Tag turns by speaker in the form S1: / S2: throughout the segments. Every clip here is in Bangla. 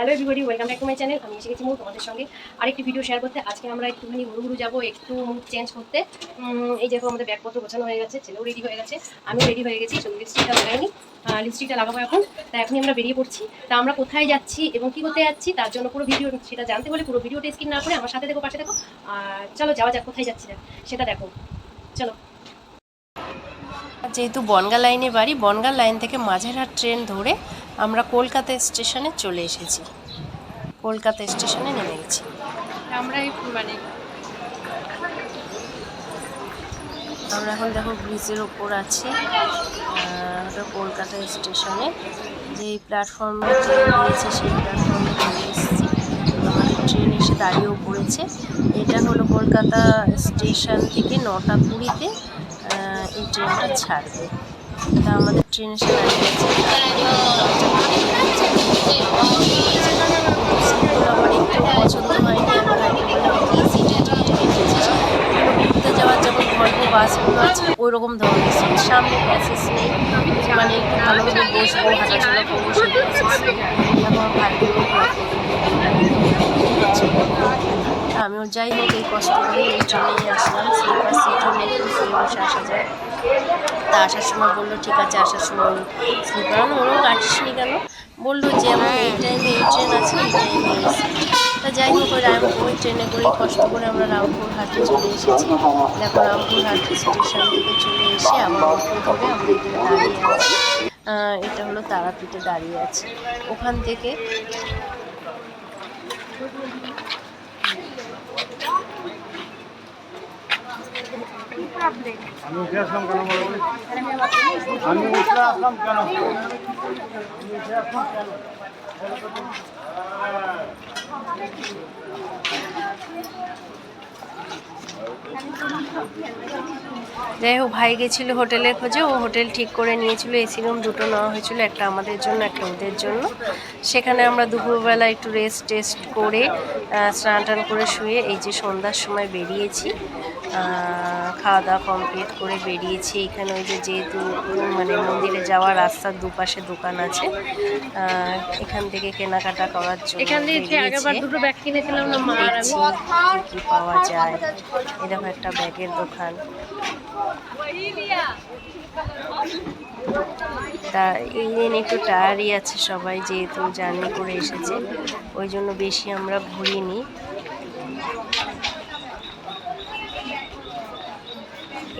S1: Hello everybody welcome back to my channel আমি এসে গেছি মূল তোমাদের সঙ্গে। আরেকটি ভিডিও শেয়ার করতে। আজকে আমরা একটুখানি ঘুরু ঘুরু যাব, একটু মুড চেঞ্জ করতে। এই দেখো আমাদের ব্যাগপত্র গোছানো হয়ে গেছে, ছেলেও রেডি হয়ে গেছে, আমিও রেডি হয়ে গেছি শুধু লিপস্টিকটা লাগাইনি। লিপস্টিকটা লাগাবো এখন। তা এখনই আমরা বেরিয়ে পড়ছি। তা আমরা কোথায় যাচ্ছি এবং কি করতে যাচ্ছি, তার জন্য পুরো ভিডিও সেটা জানতে হলে পুরো ভিডিওটা স্কিন না করে আমার সাথে দেখো, পাশে দেখো। আর চলো যাওয়া যাক, কোথায় যাচ্ছি সেটা দেখো। চলো।
S2: যেহেতু বনগা লাইনে বাড়ি, বনগা লাইন থেকে মাঝেরহাট ট্রেন ধরে আমরা কলকাতা স্টেশনে চলে এসেছি। কলকাতা স্টেশনে নেমে গেছি।
S1: আমরা মানে
S2: আমরা এখন দেখো ব্রিজের ওপর আছি। ওটা কলকাতা স্টেশনে। যেই প্ল্যাটফর্মে ট্রেন দিয়েছে সেই প্ল্যাটফর্মে চলে এসেছি। ট্রেন এসে দাঁড়িয়েও পড়েছে। এটা হলো কলকাতা স্টেশন থেকে নটা কুড়িতে এই ট্রেনটা ছাড়বে। তা আমাদের ট্রেন এসে আমার একটু পছন্দ হয়নি সিটে ঘুরতে যাওয়ার যেমন গল্প বাসগুলো আছে ধরনের সিট সামনে প্যাসেজ নেই মানে একটু ভালোভাবে বসবো, হাঁটাচলা করব আমিও যাই হোক, এই কষ্ট করে এই ট্রেনেই আসলাম স্লিপার শুয়ে বসে আসা যায়। তা আসার সময় বলল, ঠিক আছে, আসার সময় স্লিপার আনো ওরও কাটিসনি কেন বলল যে, আমার এই টাইমে এই ট্রেন আছে, এই টাইমে তা যাই হোক, ওই রাম ওই ট্রেনে করে কষ্ট করে আমরা রামপুর রামপুরহাটে চলে এসেছি। দেখো রামপুরহাট স্টেশন থেকে চলে এসে ধরে আমরা এখানে দাঁড়িয়ে আছি। এটা হলো তারাপীঠে দাঁড়িয়ে আছে। ওখান থেকে
S3: আমি উঠে আসলাম কেন বলো আমি উঠে আসলাম কেন? উঠে আসলাম কেন?
S2: যাই হোক ভাই গেছিল হোটেলের খোঁজে। ও হোটেল ঠিক করে নিয়েছিল এসি রুম দুটো নেওয়া হয়েছিল একটা আমাদের জন্য একটা ওদের জন্য। সেখানে আমরা দুপুরবেলা একটু রেস্ট টেস্ট করে স্নান টান করে শুয়ে এই যে সন্ধ্যার সময় বেরিয়েছি। খাওয়া দাওয়া কমপ্লিট করে বেরিয়েছি। এখানে ওই যে যেহেতু মানে মন্দিরে যাওয়ার রাস্তার দুপাশে দোকান আছে এখান থেকে কেনাকাটা করার জন্য
S1: এখান থেকে যে আগেরবার দুটো ব্যাগ কিনেছিলাম না মা আর আমি।
S2: কি পাওয়া যায়। এরকম একটা ব্যাগের দোকান। তা এই দিন একটু টায়ারই আছে সবাই যেহেতু জার্নি করে এসেছে। ওই জন্য বেশি আমরা ঘুরিনি।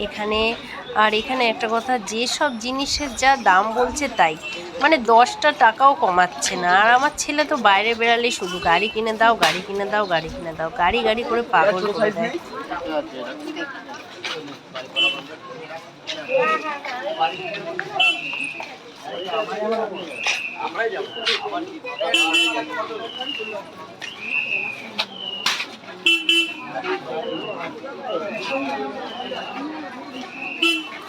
S2: এখানে আর এখানে একটা কথা যে সব জিনিসের যা দাম বলছে তাই। মানে দশটা টাকাও কমাচ্ছে না। আর আমার ছেলে তো বাইরে বেরালেই শুধু গাড়ি কিনে দাও গাড়ি কিনে দাও গাড়ি কিনে দাও গাড়ি গাড়ি করে পাগল করে দেয়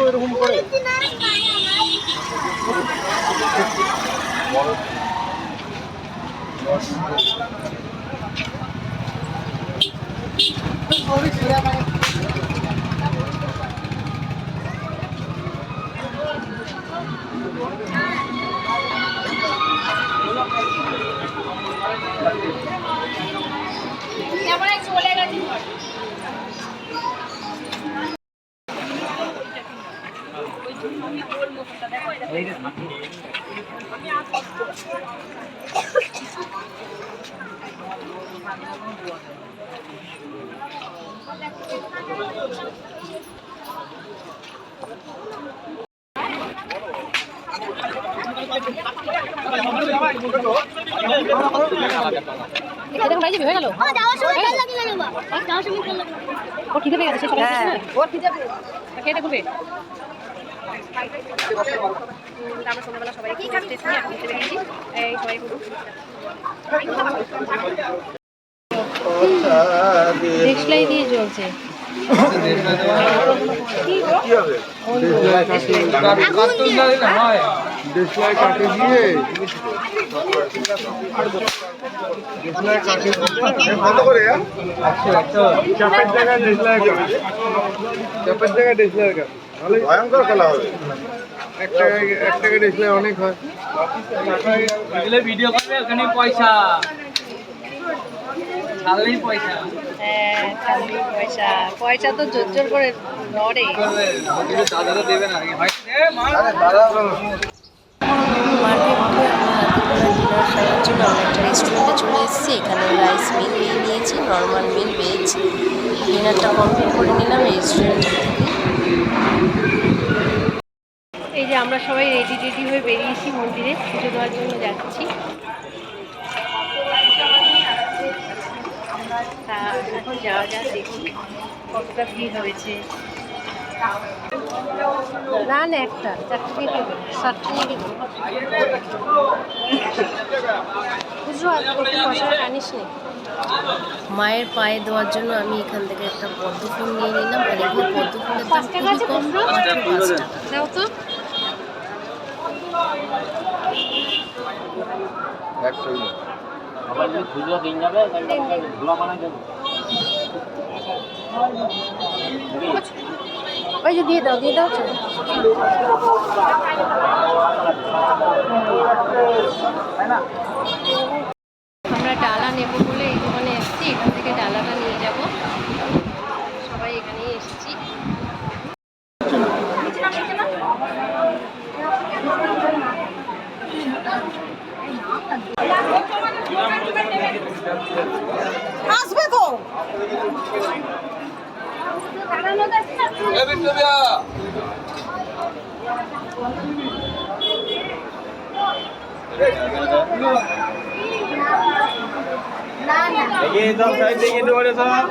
S3: এরকম করে
S1: এটা দেখুন ভাই যে হয়ে গেল?
S4: ও যাওয়ার সময় তেল লাগিয়ে নেবা। যাওয়ার সময় তেল লাগিয়ে
S1: ও খিদে পেয়ে গেছে সে চলে
S2: হ্যাঁ।
S1: আসছে না ওর খিদে পেয়ে দেখবে তারপর সন্ধ্যাবেলা সবাই টেস্ট নিয়ে এখন চলে
S3: চাপের জায়গায় দেশলাই কাটে ভয়ঙ্কর খেলা হবে। এক টাকায় এক টাকা দেশলাই অনেক হয়।
S5: ভিডিও করবে ওখানে পয়সা। ছাড়লেই পয়সা।
S1: হ্যাঁ ছাব্বিশ পয়সা। পয়সা তো জোর জোর করে নড়ে।
S5: দাদারা দেবে না। হয়
S2: মার্কেট ঘুরে আমরা রাত্রিবেলা ডিনার সারার জন্য একটা রেস্টুরেন্টে চলে এসেছি। এখানে রাইস মিল নিয়ে নিয়েছি নর্মাল মিল ভেজ ডিনারটা কমপ্লিট করে নিলাম রেস্টুরেন্ট থেকে
S1: এই যে আমরা সবাই রেডি রেডি হয়ে বেরিয়েছি মন্দিরে, পুজো দেওয়ার জন্য যাচ্ছি। তা এখন যাওয়া যাক, দেখি কতটা ভিড় হয়েছে। না না একটা চারটে থেকে বুঝলো আর একটু পয়সাটা টানিস নি
S2: মায়ের পায়ে দেওয়ার জন্য আমি এখান থেকে একটা পদ্ম ফুল নিয়ে নিলাম। আর এগুলো পদ্ম ফুলের দাম খুবই কম মাত্র
S1: দাও তো। ওই যে দিয়ে দাও দিয়ে দাও চলো ডালা নেব বলে এই দোকানে এসেছি এখান থেকে ডালাটা নিয়ে যাব। সবাই এখানেই এসেছি। দেখি সব সাইড দিকে একটু বলে সব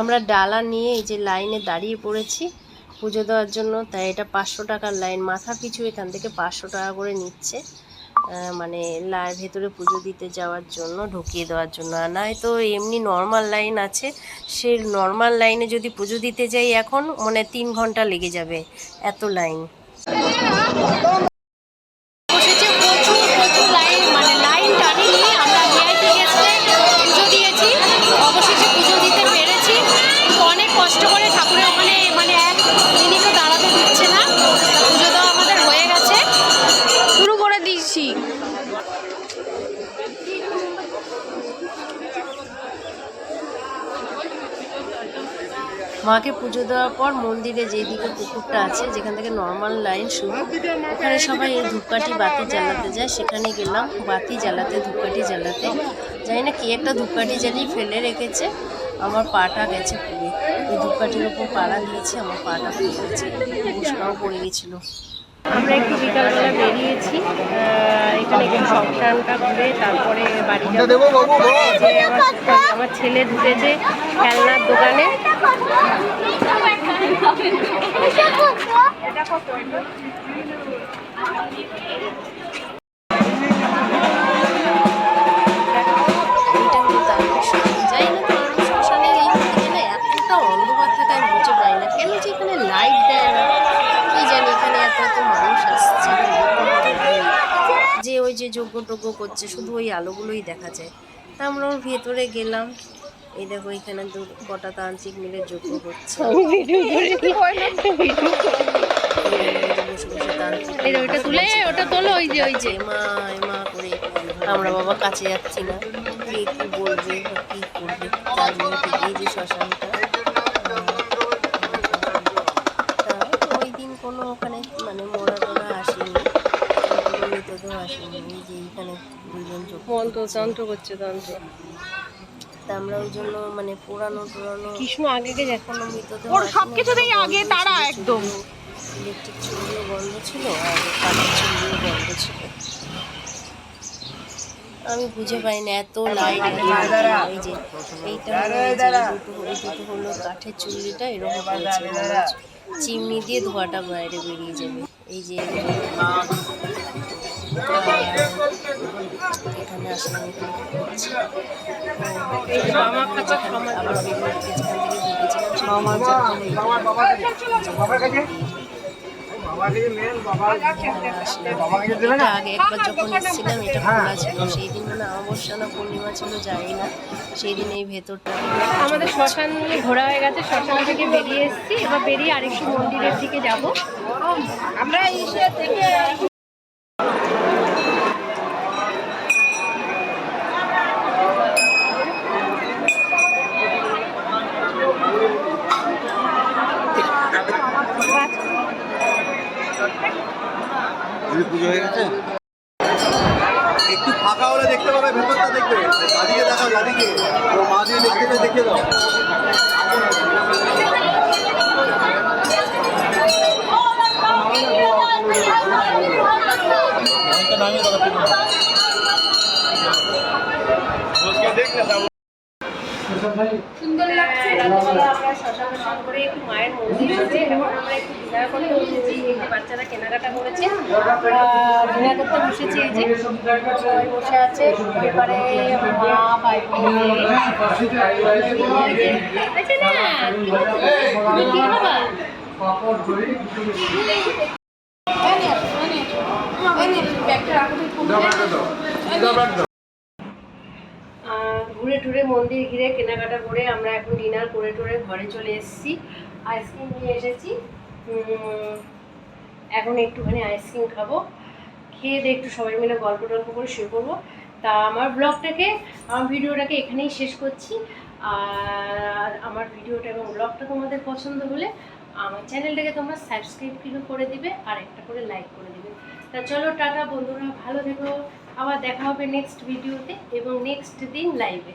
S2: আমরা ডালা নিয়ে এই যে লাইনে দাঁড়িয়ে পড়েছি পুজো দেওয়ার জন্য, তাই এটা পাঁচশো টাকার লাইন। মাথা পিছু এখান থেকে পাঁচশো টাকা করে নিচ্ছে মানে লাই ভেতরে পুজো দিতে যাওয়ার জন্য, ঢুকিয়ে দেওয়ার জন্য। আর নয়তো এমনি নর্মাল লাইন আছে। সেই নর্মাল লাইনে যদি পুজো দিতে যাই এখন মানে তিন ঘণ্টা লেগে যাবে এত লাইন মাকে পুজো দেওয়ার পর মন্দিরে যেদিকে পুকুরটা আছে যেখান থেকে নর্মাল লাইন শুরু ওখানে সবাই এই ধূপকাঠি বাতি জ্বালাতে যায়। সেখানে গেলাম বাতি জ্বালাতে ধূপকাঠি জ্বালাতে। জানি না কি একটা ধূপকাঠি জ্বালিয়ে ফেলে রেখেছে। আমার পাটা গেছে পুড়ে। ওই ধূপকাঠির ওপর পাড়া দিয়েছে আমার পাটা পুড়ে গেছে। উষ্ণাও পড়ে গেছিল।
S1: আমরা একটু বিকালবেলা বেরিয়েছি। এখানে একটু সংসারটা ঘুরে তারপরে বাড়ি যাব। আমার ছেলে ঢুকেছে খেলনার দোকানে।
S2: যে এরকম একটা ভিড়। টোগ্য করছে, শুধু ওই আলোগুলোই দেখা যায় তা আমরা ভেতরে গেলাম এই দেখো এখানে দু কটা তান্ত্রিক মিলে যোগ্য করছে বসে বসে তান্ত্রিক
S1: এই যে ওইটা তুলে ওটা তোলো ওই যে ওই যে।
S2: এমা এমা করে আমরা বাবা কাছে যাচ্ছি না। কে কি বলবে বা কি করবে তার জন্য এই যে শ্মশানটা। ওই দিন কোনো ওখানে মানে মোড়া টোড়া আসেনি মৃতদেহ আসেনি এই যে এইখানে দুজন
S1: তন্ত্র করছে তন্ত্র
S2: তা আমরা ওই জন্য মানে পুরানো টুরানো
S1: কৃষ্ণ আগে গে যাচ্ছে
S2: মৃতদেহ
S6: ওর সবকিছুতেই আগে তারা একদম।
S2: ইলেকট্রিক বন্ধ ছিল আর কাঠের চুল্লিও বন্ধ ছিল। আমি বুঝে পাই না এত লাইট এই যে এইটা দুটো এই দুটো হলো কাঠের চুল্লিটা এরকম করেছে চিমনি দিয়ে ধোঁয়াটা বাইরে বেরিয়ে যাবে। এই যে এখানে আসলে আমি
S1: এই
S2: আবার যেখান থেকে ঢুকেছিলাম
S3: মেন
S2: আগে একবার যখন এসেছিলাম এটা খোলা ছিল। সেই দিন মানে অমাবস্যা না পূর্ণিমা ছিল জানি না। সেই দিন এই ভেতরটা
S1: আমাদের শ্মশান ঘোরা হয়ে গেছে শ্মশান থেকে বেরিয়ে এসেছি। এবার বেরিয়ে আরেকটু মন্দিরের দিকে যাব।
S6: আমরা এসে থেকে
S3: দিদি পুজো হয়ে গেছে একটু ফাঁকা হলে দেখতে পাবে ভেতরটা দেখবে দাদিকে দেখাও দাদিকে ও মা দিয়ে দেখতে দেখিয়ে দাও
S1: সুন্দর লাগছে রাত্রিবেলা আমরা শ্মশান টশান করে একটু মায়ের মন্দির আছে এখন আমরা একটু ডিনার করতে বসেছি এই যে বাচ্চারা কেনাকাটা করেছে ডিনার করতে বসেছি এই যে বসে আছে, এবারে মা, ভাই ঘুরে টুরে মন্দির ঘিরে কেনাকাটা করে আমরা এখন ডিনার করে টরে ঘরে চলে এসেছি। আইসক্রিম নিয়ে এসেছি। এখন একটুখানি আইসক্রিম খাব। খেয়ে দিয়ে একটু সবাই মিলে গল্প টল্প করে শুয়ে করব তা আমার ব্লগটাকে, আমার ভিডিওটাকে এখানেই শেষ করছি। আর আমার ভিডিওটা এবং ব্লগটা তোমাদের পছন্দ হলে আমার চ্যানেলটাকে তোমরা সাবস্ক্রাইব কিন্তু করে দিবে আর একটা করে লাইক করে দিবে। তা চলো, টাটা বন্ধুরা, ভালো থেকো। আবার দেখা হবে নেক্সট ভিডিওতে এবং নেক্সট দিন লাইভে